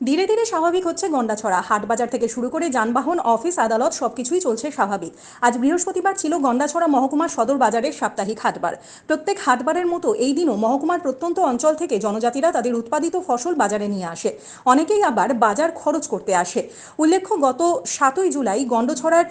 ধীরে ধীরে স্বাভাবিক হচ্ছে গন্ডাছড়া। হাটবাজার থেকে শুরু করে যানবাহন, অফিস, আদালত সবকিছুই চলছে স্বাভাবিক। আজ বৃহস্পতিবার ছিল গন্ডাছড়া মহকুমার সদর বাজারের সাপ্তাহিক হাটবার। প্রত্যেক হাটবারের মতো এই দিনও মহকুমার প্রত্যন্ত অঞ্চল থেকে জনজাতিরা তাদের উৎপাদিত ফসল বাজারে নিয়ে আসে। অনেকেই আবার বাজার খরচ করতে আসে। উল্লেখ্য, গত সাতই জুলাই গন্ডছড়ার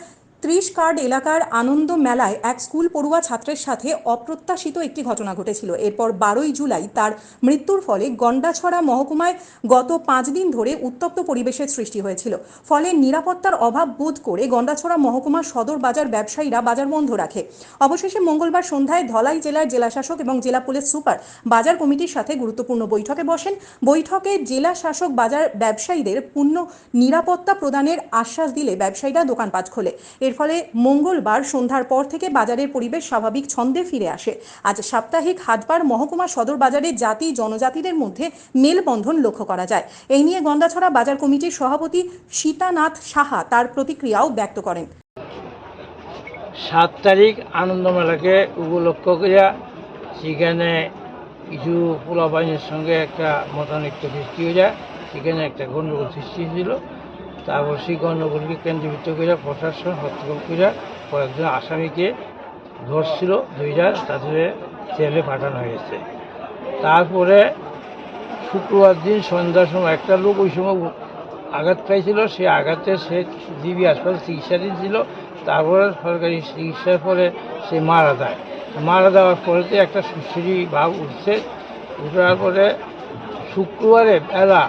ত্রিশ কার্ড এলাকার আনন্দ মেলায় এক স্কুল পড়ুয়া ছাত্রের সাথে অপ্রত্যাশিত একটি ঘটনা ঘটেছিল। এরপর বারোই জুলাই তার মৃত্যুর ফলে গন্ডাছড়া মহকুমায় গত পাঁচ দিন ধরে উত্তপ্ত পরিবেশের সৃষ্টি হয়েছিল। ফলে নিরাপত্তার অভাব বোধ করে গন্ডাছড়া মহকুমার সদর বাজার ব্যবসায়ীরা বাজার বন্ধ রাখে। অবশেষে মঙ্গলবার সন্ধ্যায় ধলাই জেলার জেলাশাসক এবং জেলা পুলিশ সুপার বাজার কমিটির সাথে গুরুত্বপূর্ণ বৈঠকে বসেন। বৈঠকে জেলা শাসক বাজার ব্যবসায়ীদের পূর্ণ নিরাপত্তা প্রদানের আশ্বাস দিলে ব্যবসায়ীরা দোকানপাট খোলে। এর ফলে মঙ্গলবার সন্ধ্যার পর থেকে বাজারের পরিবেশ স্বাভাবিক ছন্দে ফিরে আসে। আজ সাপ্তাহিক হাটবার মহকুমা সদর বাজারে জাতি জনজাতিদের মধ্যে মেলবন্ধন লক্ষ্য করা যায়। এই নিয়ে গন্ডাছড়া বাজার কমিটির সভাপতি সীতানাথ সাহা তার প্রতিক্রিয়াও ব্যক্ত করেন। সাত তারিখ আনন্দমেলাকে উপলক্ষ করিয়া সেখানে কিছু পোলা বাহিনীর সঙ্গে একটা মতানৈক্য সৃষ্টি হয়ে যায় সেখানে একটা গণ্ডগোল সৃষ্টি হয়েছিল তারপর সেই গণ্ডগোলকে কেন্দ্রীভূত করে প্রশাসন হস্তক্ষেপ করে কয়েকজন আসামিকে ধরছিল দুইটা তাদের জেলে পাঠানো হয়েছে। তারপরে শুক্রবার দিন সন্ধ্যার সময় একটা লোক ওই সময় আঘাত পাইছিল, সে আঘাতে সে জিবি হাসপাতালে চিকিৎসাধীন ছিল, তারপরে সরকারি চিকিৎসার পরে সে মারা যায়। মারা যাওয়ার পরেতে একটা সুশ্রী ভাব উঠছে, উঠার পরে শুক্রবারে বেলা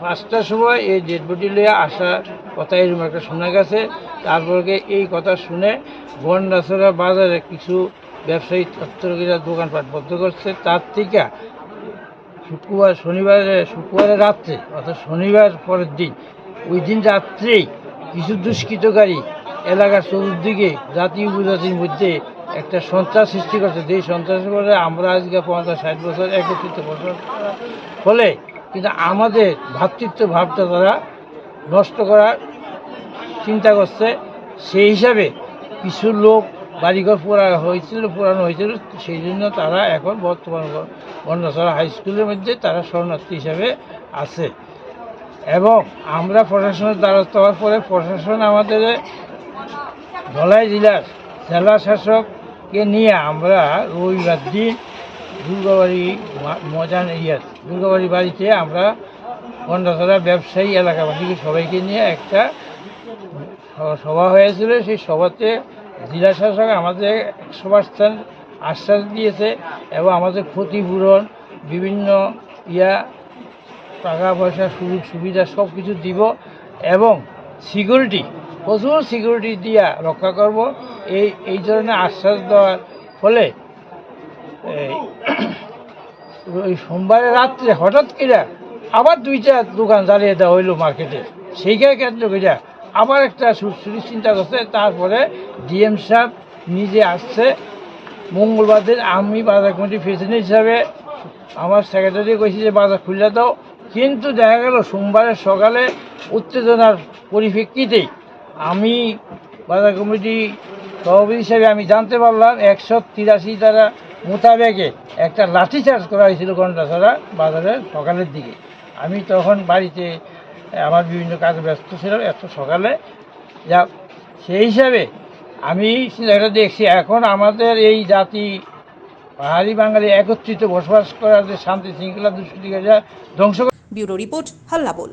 পাঁচটার সময় এই ডেড বডি লিয়ে আসার কথা এরকম একটা শোনা গেছে। তারপরে এই কথা শুনে গন্ডাছড়া বাজারে কিছু ব্যবসায়ী তত্ত্বরা দোকানপাট বন্ধ করছে। তার থেকে শুক্রবার শনিবারে, শুক্রবারের রাত্রে, অর্থাৎ শনিবার পরের দিন, ওই দিন রাত্রেই কিছু দুষ্কৃতকারী এলাকার চতুর্দিকে জাতি উপজাতির মধ্যে একটা সন্ত্রাস সৃষ্টি করছে। যেই সন্ত্রাসের ফলে আমরা আজকে পঞ্চাশ, ষাট বছর একত্রিত বছর ফলে কিন্তু আমাদের ভ্রাতৃত্ব ভাবটা তারা নষ্ট করার চিন্তা করছে। সেই হিসাবে কিছু লোক বাড়িঘর পোড়া হয়েছিল, পোড়ানো হয়েছিল, সেই জন্য তারা এখন বর্তমান বন্যাছড়া হাই স্কুলের মধ্যে তারা শরণার্থী হিসাবে আছে। এবং আমরা প্রশাসনের দ্বারস্থ হওয়ার পরে প্রশাসন আমাদের ধলাই জেলার জেলা শাসককে নিয়ে আমরা রবিবার দিন দুর্গাবাড়ি মজান ইয়ার দুর্গাবাড়ি বাড়িতে আমরা গন্ডাছড়া ব্যবসায়ী এলাকাবাসীকে সবাইকে নিয়ে একটা সভা হয়েছিল। সেই সভাতে জেলা শাসক আমাদের সভাস্থান আশ্বাস দিয়েছে এবং আমাদের ক্ষতিপূরণ, বিভিন্ন ইয়া টাকা পয়সা সুযোগ সুবিধা সব কিছু দিব এবং সিকিউরিটি, প্রচুর সিকিউরিটি দিয়া রক্ষা করব। এই এই ধরনের আশ্বাস দেওয়ার ফলে ওই সোমবারে রাত্রে হঠাৎ করে আবার দুইটা দোকান জ্বালিয়ে দেওয়া হইল মার্কেটে সেইখানে কেন্দ্র করে আবার একটা চিন্তা করছে, তারপরে ডিএম সাহেব নিজে আসছে মঙ্গলবার দিন আমি বাজার কমিটির প্রেসিডেন্ট হিসাবে আমার সেক্রেটারি কইছি যে, বাজার খুলে দাও। কিন্তু দেখা গেল সোমবারের সকালে উত্তেজনার পরিপ্রেক্ষিতেই আমি বাজার কমিটি সভাপতি হিসাবে আমি জানতে পারলাম, একশো তিরাশি দ্বারা মোতাবেকে একটা লাঠি চার্জ করা হয়েছিল ঘন্টাছড়া বাজারের সকালের দিকে। আমি তখন বাড়িতে, আমার বিভিন্ন কাজে ব্যস্ত ছিলাম এত সকালে। যা, সেই হিসাবে আমি চিন্তা দেখছি। এখন আমাদের এই জাতি, পাহাড়ি বাঙালি একত্রিত বসবাস করার যে শান্তি শৃঙ্খলা দুষ্কৃতি ধ্বংস ব্যুরো রিপোর্ট হাল্লাবোল